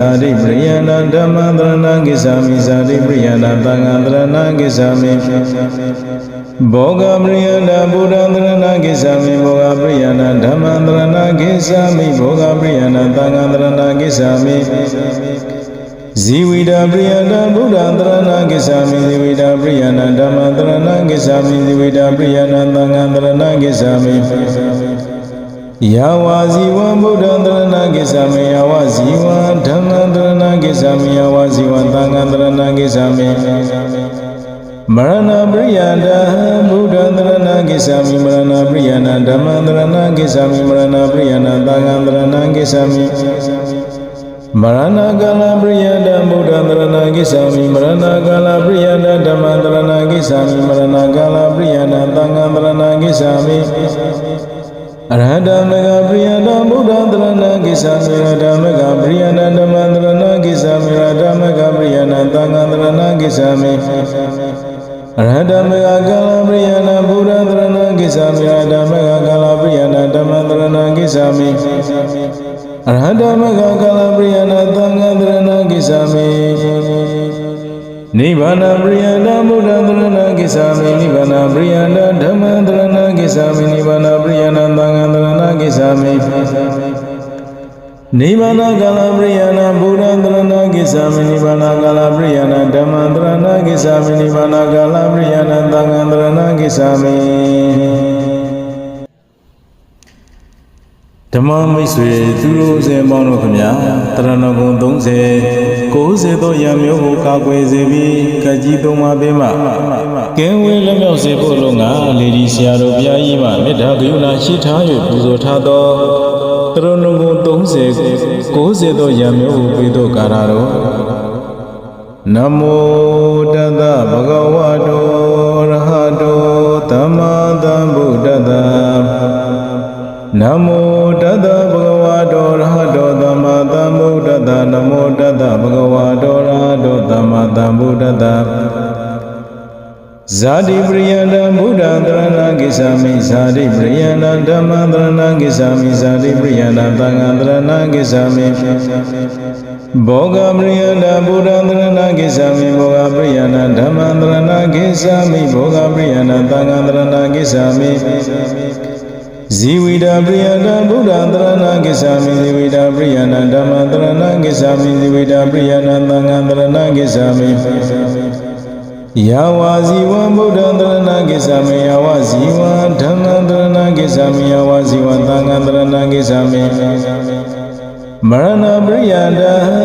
သာရိပရိယနာဓမ္မသရဏံကိသာမိသာရိပရိယနာသံဃာသရဏံကိသာမိဘောဂပရိယနာဘုဒ္ဓသရဏံကိသာမိဘောဂပရိယနာဓမ္မသရဏံကိသာမိဘောဂပရိယနာသံဃာသရဏံကိသာမိဇီဝိတာပရိယနာဘုဒ္ဓသရဏံကိသာမိဇီဝိတာပရိယနာဓမ္မသရဏံကိသာမိဇီဝိတာပရိယနာသံဃာသရဏံကိသာမိ ယာဝဇီဝံဗုဒ္ဓံတရဏကိစ္ဆာမေယာဝဇီဝံဓမ္မံတရဏကိစ္ဆာမေယာဝဇီဝံသံဃံတရဏကိစ္ဆာမေမရဏပရိယတံဗုဒ္ဓံတရဏကိစ္ဆာမေမရဏပရိယနာဓမ္မံတရဏကိစ္ဆာမေမရဏပရိယနာသံဃံတရဏကိစ္ဆာမေမရဏကာလပရိယတံဗုဒ္ဓံတရဏကိစ္ဆာမေမရဏကာလပရိယတံဓမ္မံတရဏကိစ္ဆာမေမရဏကာလပရိယနာသံဃံတရဏကိစ္ဆာမေ အရဟတမေဃပရိယတဗုဒ္ဓံတရဏကိစ္ဆာမေရတမေဃပရိယနာဓမ္မံတရဏကိစ္ဆာမေရတမေဃပရိယနာသံဃံတရဏကိစ္ဆာမေအရဟတမေဃကာလပရိယနာဗုဒ္ဓံတရဏကိစ္ဆာမေရတမေဃကာလပရိယနာဓမ္မံတရဏကိစ္ဆာမေအရဟတမေဃကာလပရိယနာသံဃံတရဏကိစ္ဆာမေနိဗ္ဗာန်ပရိယနာဗုဒ္ဓံတရဏကိစ္ဆာမေနိဗ္ဗာန်ပရိယနာဓမ္မံတရဏကိစ္ဆာမေနိဗ္ဗာန်ပရိယ နိဗ္ဗာန်ကာလပရိယနာဗုဒ္ဓံတရဏကိစ္ဆာမေနိဗ္ဗာန်ကာလပရိယနာဓမ္မံတရဏကိစ္ဆာမေနိဗ္ဗာန်ကာလပရိယနာသံဃံတရဏကိစ္ဆာမေဓမ္မမိတ်ဆွေသူတို့အစဉ်ပေါင်းတို့ခမညာတရဏဂုံ30 90သောရံမျိုးကိုကာကွယ်စေပြီးကကြီးသုံးပါးပေးမှကင်းဝေးလက်မြောက်စေဖို့လုံငါလေဒီဆရာတော်ဘုရားကြီးမှမေတ္တာကရုဏာရှိထား၍ပူဇော်ထားသောတရဏဂုံ 30 90သောရံမျိုးကိုပေးသောကာရတော်နမောတတဗုဒ္ဓဝါတောရဟတောသမ္မာသမ္ဗုဒ္ဓတ္တနမောတတ္တဗုဒ္ဓဝါတောရဟတောသမ္မာသမ္ဗုဒ္ဓတ္တနမောတတ္တဗုဒ္ဓဝါတောရဟတောသမ္မာသမ္ဗုဒ္ဓတ္တ ဇာတိပရိယန္တဘုဒ္ဓံတရဏကိစ္ဆာမိဇာတိပရိယန္တဓမ္မံတရဏကိစ္ဆာမိဇာတိပရိယန္တသံဃံတရဏကိစ္ဆာမိဘောဂပရိယန္တဘုဒ္ဓံတရဏကိစ္ဆာမိဘောဂပရိယန္တဓမ္မံတရဏကိစ္ဆာမိဘောဂပရိယန္တသံဃံတရဏကိစ္ဆာမိဇီဝိတာပရိယနာဗုဒ္ဓံတရဏကိစ္ဆာမိဇီဝိတာပရိယနာဓမ္မံတရဏကိစ္ဆာမိဇီဝိတာပရိယနာသံဃံတရဏကိစ္ဆာမိ ယာဝဇီဝံဗုဒ္ဓံတရဏကိစ္ဆာမိယာဝဇီဝံဓမ္မံတရဏကိစ္ဆာမိယာဝဇီဝံသံဃံတရဏကိစ္ဆာမိမရဏပရိယတ